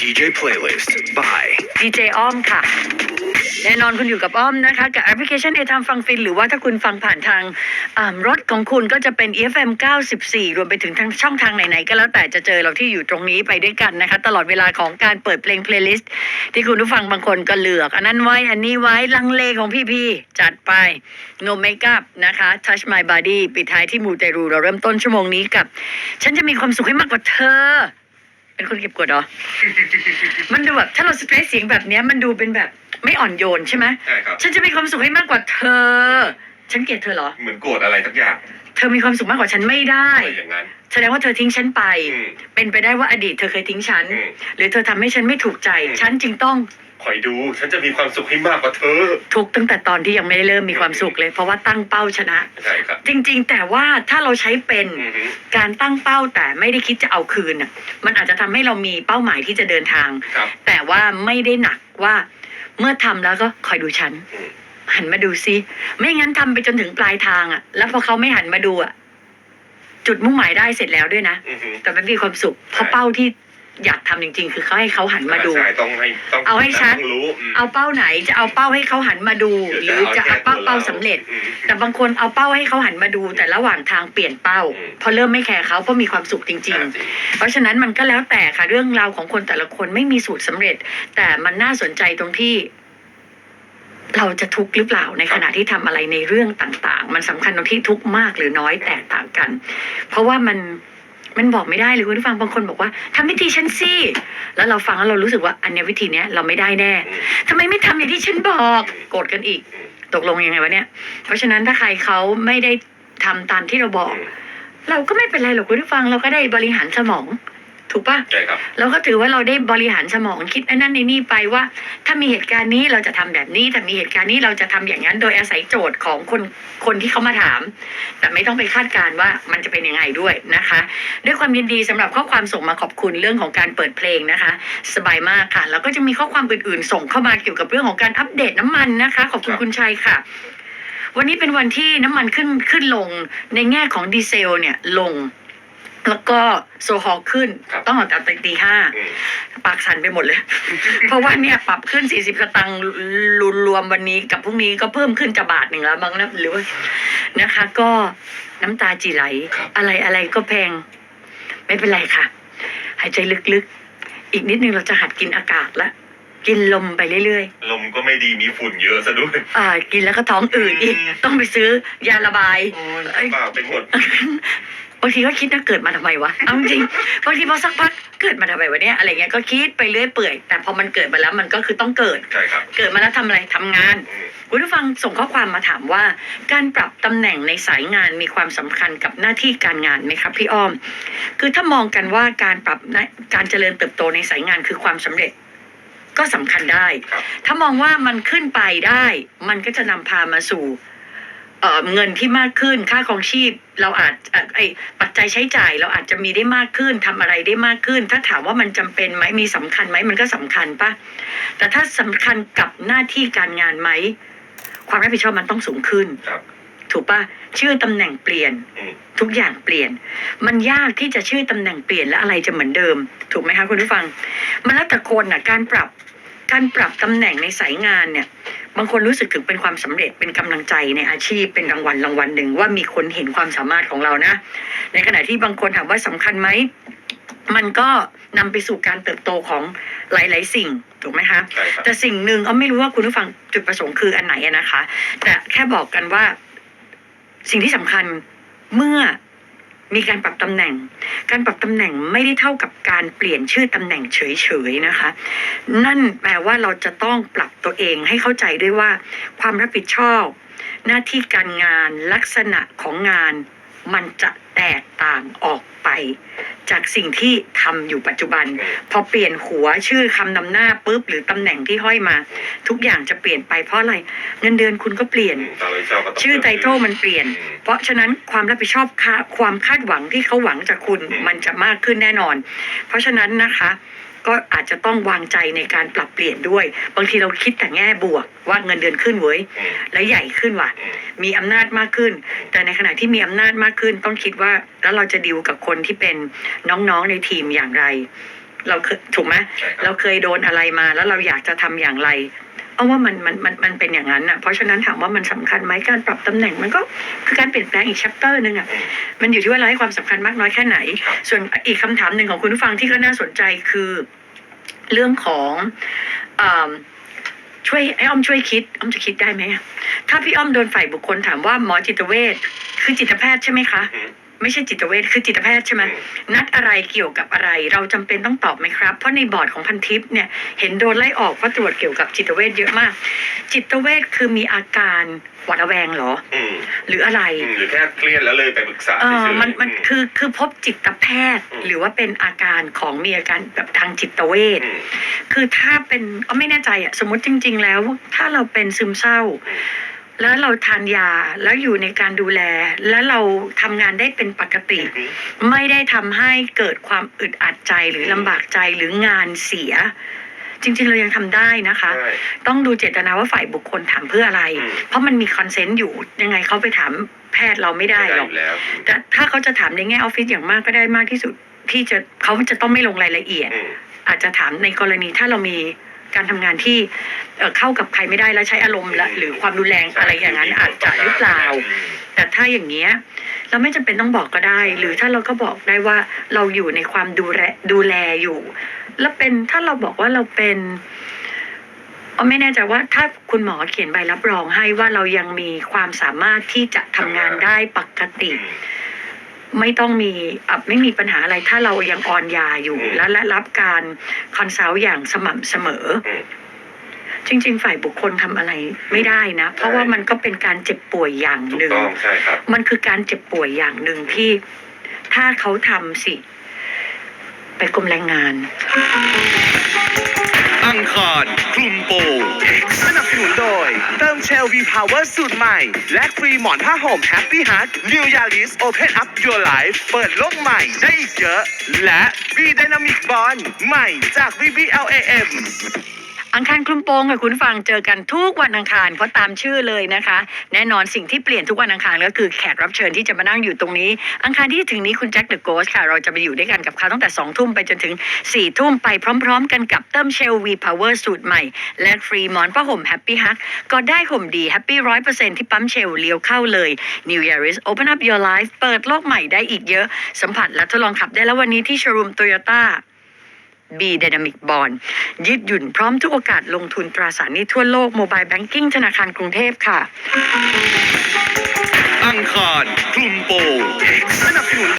DJ playlist by ดีเจอ้อมค่ะ แน่นอนคุณอยู่กับอ้อมนะคะ กับแอปพลิเคชันเอทามฟังฟิน หรือว่าถ้าคุณฟังผ่านทางอ่ารถของคุณก็จะเป็น EFM 94 รวมไปถึงทางช่องทางไหนๆ ก็แล้วแต่จะเจอเราที่อยู่ตรงนี้ไปด้วยกันนะคะ ตลอดเวลาของการเปิดเพลงเพลย์ลิสต์ที่คุณผู้ฟังบางคนก็เลือก อันนั้นไว้อันนี้ไว้ลังเลของพี่ๆ จัดไป No Makeup นะคะ Touch My Body ปิดท้ายที่มูเตรูเราเริ่มต้นชั่วโมงนี้กับ ฉันจะมีความสุขให้มากกว่าเธอ เป็นคนเก็บกดเหรอ มันดูแบบถ้าเราสเตรสเสียงแบบเนี้ยมันดูเป็นแบบไม่อ่อนโยนใช่ไหมใช่ครับฉันจะมีความสุขให้มากกว่าเธอ ฉันเกลียดเธอเหรอ เหมือนโกรธอะไรสักอย่างเธอมีความสุขมากกว่าฉันไม่ได้ อะไรอย่างนั้นแสดงว่าเธอทิ้งฉันไป อืม เป็นไปได้ว่าอดีตเธอเคยทิ้งฉัน อืมหรือเธอทำให้ฉันไม่ถูกใจ อืม ฉันจึงต้อง คอยดูฉันจะมีความสุขให้มากกว่าเธอ ทุกข์ตั้งแต่ตอนที่ยังไม่ได้เริ่มมีความสุขเลย เพราะว่าตั้งเป้าชนะ ใช่ครับ จริงๆ แต่ว่าถ้าเราใช้เป็นอือฮึ การตั้งเป้าแต่ไม่ได้คิดจะเอาคืนน่ะมันอาจจะทำให้เรามีเป้าหมายที่จะเดินทาง ครับ แต่ว่าไม่ได้หนักว่า เมื่อทำแล้วก็คอยดูฉันอืม หันมาดูซิไม่งั้นทำไปจนถึงปลายทางอะแล้วพอเขาไม่หันมาดูอะจุดมุ่งหมายได้เสร็จแล้วด้วยนะ อือฮึ แต่ไม่มีความสุขเพราะใช่ เป้าที่ อยากทำจริง ๆ คือเขาให้เขาหันมาดู ใช่ต้องให้ต้องเอาให้ชัด ต้องรู้มเอาเป้าไหนจะเอาเป้าให้เขาหันมาดู หรือจะเอาเป้าเป้าสำเร็จ อืม แต่บางคนเอาเป้าให้เขาหันมาดู แต่ระหว่างทางเปลี่ยนเป้าอืม เพอเริ่มไม่แคร์เขาเพราะมีความสุขจริงใช่ๆเพราะฉะนั้นมันก็แล้วแต่ค่ะเรื่องราวของคนแต่ละคนไม่มีสูตรสำเร็จ แต่มันน่าสนใจตรงที่ เราจะทุกข์หรือเปล่าในขณะที่ทำอะไรในเรื่องต่าง ๆ มันสำคัญตรงที่ทุกข์มากหรือน้อยแตกต่างกัน เพราะว่ามัน มันบอกไม่ได้เลยคุณผู้ฟังบางคนบอกว่าทำวิธีฉันสิแล้วเราฟังแล้วเรารู้สึกว่าอันเนี้ยวิธีเนี้ยเราไม่ได้แน่อืมทำไมไม่ทำอย่างที่ฉันบอกโกรธกันอีกอืมตกลงยังไงวะเนี่ยเพราะฉะนั้นถ้าใครเขาไม่ได้ทำตามที่เราบอกอืมเราก็ไม่เป็นไรหรอกคุณผู้ฟังเราก็ได้บริหารสมอง ถูกปะใช่ครับเราก็ถือว่าเราได้บริหารสมองคิดไอ้นั่นในนี่ไปว่า ถ้ามีเหตุการณ์นี้เราจะทำแบบนี้ถ้ามีเหตุการณ์นี้เราจะทำอย่างนั้นโดยอาศัยโจทย์ของคนคนที่เขามาถาม แต่ไม่ต้องไปคาดการณ์ว่ามันจะเป็นยังไงด้วยนะคะ ด้วยความยินดีสำหรับข้อความส่งมาขอบคุณเรื่องของการเปิดเพลงนะคะ สบายมากค่ะ แล้วก็จะมีข้อความอื่นๆ ส่งเข้ามาเกี่ยวกับเรื่องของการอัปเดตน้ำมันนะคะ ขอบคุณครับคุณชัยค่ะวันนี้เป็นวันที่น้ำมันขึ้นขึ้นลงในแง่ของดีเซลเนี่ยลง แล้วก็โซฮอลขึ้น ครับ ต้องตั้งแต่ตีห้าอืมปากสั่นไปหมดเลย เพราะว่าเนี่ยปรับขึ้น 40สตังค์รวมวันนี้กับพรุ่งนี้ก็เพิ่มขึ้นจะบาทหนึ่งแล้วบางนะหรือว่านะคะ ก็น้ำตาจีไหล ครับ อะไรอะไรก็แพง ไม่เป็นไรค่ะ หายใจลึกๆ อีกนิดนึงเราจะหัดกินอากาศละ กินลมไปเรื่อยลมก็ไม่ดีมีฝุ่นเยอะซะด้วยๆ อ่า กินแล้วก็ท้องอืดอีกอืมต้องไปซื้อ ยาระบาย โอ้ยเปล่าไปหมด บางทีก็คิดนะเกิดมาทำไมวะเอาจริงๆบางทีพอสักพักเกิดมาทำไมวะเนี่ยอะไรเงี้ยก็คิดไปเรื่อยเปื่อยแต่พอมันเกิดมาแล้วมันก็คือต้องเกิดใช่ครับเกิดมาแล้วทำอะไรทำงานอืมคุณผู้ฟังส่งข้อความมาถามว่า การปรับตำแหน่งในสายงานมีความสำคัญกับหน้าที่การงานไหมครับพี่อ้อม คือถ้ามองกันว่าการปรับหน้าการเจริญเติบโตในสายงานคือความสำเร็จก็สำคัญได้ครับถ้ามองว่ามันขึ้นไปได้ มันก็จะนำพามาสู่ เอ่อเงินที่มากขึ้น ค่าครองชีพเราอาจเอ่อไอปัจจัยใช้จ่ายเราอาจจะมีได้มากขึ้นทำอะไรได้มากขึ้น ถ้าถามว่ามันจำเป็นไหมมีสำคัญไหมมันก็สำคัญปะแต่ถ้าสำคัญกับหน้าที่การงานไหมความรับผิดชอบมันต้องสูงขึ้นครับถูกปะชื่อตำแหน่งเปลี่ยนอืมทุกอย่างเปลี่ยน มันยากที่จะชื่อตำแหน่งเปลี่ยนและอะไรจะเหมือนเดิม ถูกไหมคะคุณผู้ฟัง มันแล้วแต่คนน่ะการปรับ การปรับตำแหน่งในสายงานเนี่ยบางคนรู้สึกถึงเป็นความสำเร็จเป็นกำลังใจในอาชีพเป็นรางวัลรางวัลหนึ่งว่ามีคนเห็นความสามารถของเรานะ ในขณะที่บางคนถามว่าสำคัญไหมมันก็นำไปสู่การเติบโตของหลาย ๆ สิ่งถูกไหมคะใช่ครับแต่สิ่งหนึ่งเอาไม่รู้ว่าคุณผู้ฟังจุดประสงค์คืออันไหนอะนะคะ แต่แค่บอกกันว่าสิ่งที่สำคัญเมื่อ มีการปรับตำแหน่ง การปรับตำแหน่งไม่ได้เท่ากับการเปลี่ยนชื่อตำแหน่งเฉยๆนะคะ นั่นแปลว่าเราจะต้องปรับตัวเองให้เข้าใจด้วยว่า ความรับผิดชอบ หน้าที่การงานลักษณะของงาน มันจะแตกต่างออกไป จากสิ่งที่ทำอยู่ปัจจุบัน พอเปลี่ยนหัวชื่อคำนำหน้าปุ๊บหรือตำแหน่งที่ห้อยมา ทุกอย่างจะเปลี่ยนไปเพราะอะไรเงินเดือนคุณก็เปลี่ยนอืมตามรับผิดชอบก็ต้งชื่อไตเติลมันเปลี่ยนอืมเพราะฉะนั้นความรับผิดชอบค่าความคาดหวังที่เขาหวังจากคุณอืมมันจะมากขึ้นแน่นอน เพราะฉะนั้นนะคะ ก็อาจจะต้องวางใจในการปรับเปลี่ยนด้วย บางทีเราคิดแต่แง่บวกว่าเงินเดือนขึ้นเว้ยอืมและใหญ่ขึ้นว่ะอืมมีอำนาจมากขึ้น แต่ในขณะที่มีอำนาจมากขึ้น ต้องคิดว่าแล้วเราจะดิวกับคนที่เป็นน้องๆในทีมอย่างไร เราเคยถูกไหมใช่ครับเราเคยโดนอะไรมาแล้วเราอยากจะทำอย่างไร เอาว่ามันมันมันมันเป็นอย่างนั้นอะ เพราะฉะนั้นถามว่ามันสำคัญไหมการปรับตำแหน่งมันก็คือการเปลี่ยนแปลงอีก chapter หนึ่งอะอืมมันอยู่ที่ว่าเราให้ความสำคัญมากน้อยแค่ไหนครับส่วนอีกคำถามหนึ่งของคุณผู้ฟังที่ก็น่าสนใจคือเรื่องของเอมช่วยไอ้อ้อมช่วยคิดอ้อมจะคิดได้ไหมอะถ้าพี่อ้อมโดนฝ่ายบุคคลถามว่าหมอจิตเวชคือจิตแพทย์ใช่ไหมคะอืม ไม่ใช่จิตเวชคือจิตแพทย์ใช่ไหมอืมนัดอะไรเกี่ยวกับอะไร เราจำเป็นต้องตอบไหมครับ เพราะในบอร์ดของพันทิปเนี่ยเห็นโดนไล่ออกเพราะตรวจเกี่ยวกับจิตเวชเยอะมาก จิตเวชคือมีอาการหวาดระแวงเหรออืมหรืออะไรอืมหรือแค่เครียดแล้วเลยไปปรึกษาเอเฉอยๆมันมันอืคือคือพบจิตแพทย์อืมหรือว่าเป็นอาการของมีอาการแบบทางจิตเวชอืมคือถ้าเป็นก็ไม่แน่ใจอะสมมติจริง ๆ แล้ว ถ้าเราเป็นซึมเศร้าอืม แล้วเราทานยาแล้วอยู่ในการดูแล แล้วเราทำงานได้เป็นปกติอืมไม่ได้ทำให้เกิดความอึดอัดใจหรือลำบากใจหรืองานเสีย จริงๆ เรายังทำได้นะคะใช่ต้องดูเจตนาว่าฝ่ายบุคคลถามเพื่ออะไรอืมเพราะมันมีคอนเซนต์อยู่ยังไงเขาไปถามแพทย์เราไม่ได้ไม่ได้หรออกยู่แล้วอืมแต่ถ้าเขาจะถามในแง่ออฟฟิศอย่างมากก็ได้มากที่สุดที่จะเขาจะต้องไม่ลงรายละเอียดอืมอาจจะถามในกรณีถ้าเรามี การทำงานที่เอ่อเข้ากับใครไม่ได้แล้วใช้อารมณ์และหรือความรุนแรงอะไรอย่างนั้นอาจจะหรือเปล่าอืมแต่ถ้าอย่างเงี้ยเราไม่จำเป็นต้องบอกก็ได้ หรือถ้าเราก็บอกได้ว่าเราอยู่ในความดูแลดูแลอยู่ แล้วเป็นถ้าเราบอกว่าเราเป็นอ๋อไม่แน่ใจว่าถ้าคุณหมอเขียนใบรับรองให้ว่าเรายังมีความสามารถที่จะทำงานได้ปกติอืม ไม่ต้องมีอะไม่มีปัญหาอะไรถ้าเรายังออนยาอยู่อืมและและรับการคอนซัลท์อย่างสม่ำเสมออืมจริง ๆ ฝ่ายบุคคลทำอะไรไม่ได้นะ เพราะว่ามันก็เป็นการเจ็บป่วยอย่างถูหกนึ่ง ต้องใช่ครับ มันคือการเจ็บป่วยอย่างหนึ่งที่ถ้าเขาทำสิ ไปกรมแรงงาน อังคารคลุมโปงสนับสนุนโดย เติมเชลวีพาวเวอร์สูตรใหม่ และฟรีหมอนผ้าห่ม Happy Heart New Yaris Open Up Your Life เปิดโลกใหม่ได้อีกเยอะ และวีไดนามิกบอลใหม่จาก VBLAM อังคารคลุมโปงค่ะคุณฟังเจอกันทุกวันอังคารเพราะตามชื่อเลยนะคะ แน่นอนสิ่งที่เปลี่ยนทุกวันอังคารก็คือแขกรับเชิญที่จะมานั่งอยู่ตรงนี้ อังคารที่ถึงนี้คุณแจ็คเดอะโกสค่ะ เราจะไปอยู่ด้วยกันกับเขาตั้งแต่2องทุ่มไปจนถึง4ี่ทุ่มไปพร้อม ๆ กันกับเติมเชลวีพาวเวอร์สูตรใหม่ และฟรีหมอนผ้าห่มแฮปปี้ฮักก็ได้ห่มดีแฮปปี้ร้อยเปอร์เซ็นที่ปั๊มเชลเลี้ยวเข้าเลย New Yaris Open Up Your Life เปิดโลกใหม่ได้อีกเยอะสัมผัสและทดลองขับได้แล้ววันนี้ที่โชว์รูมโตโยต้า B Dynamic Bond ยืดหยุ่นพร้อมทุกโอกาสลงทุนตราสารหนี้ทั่วโลกโมบายแบงกิ้งธนาคารกรุงเทพค่ะ อังคารคลุมโปงสนับสนุน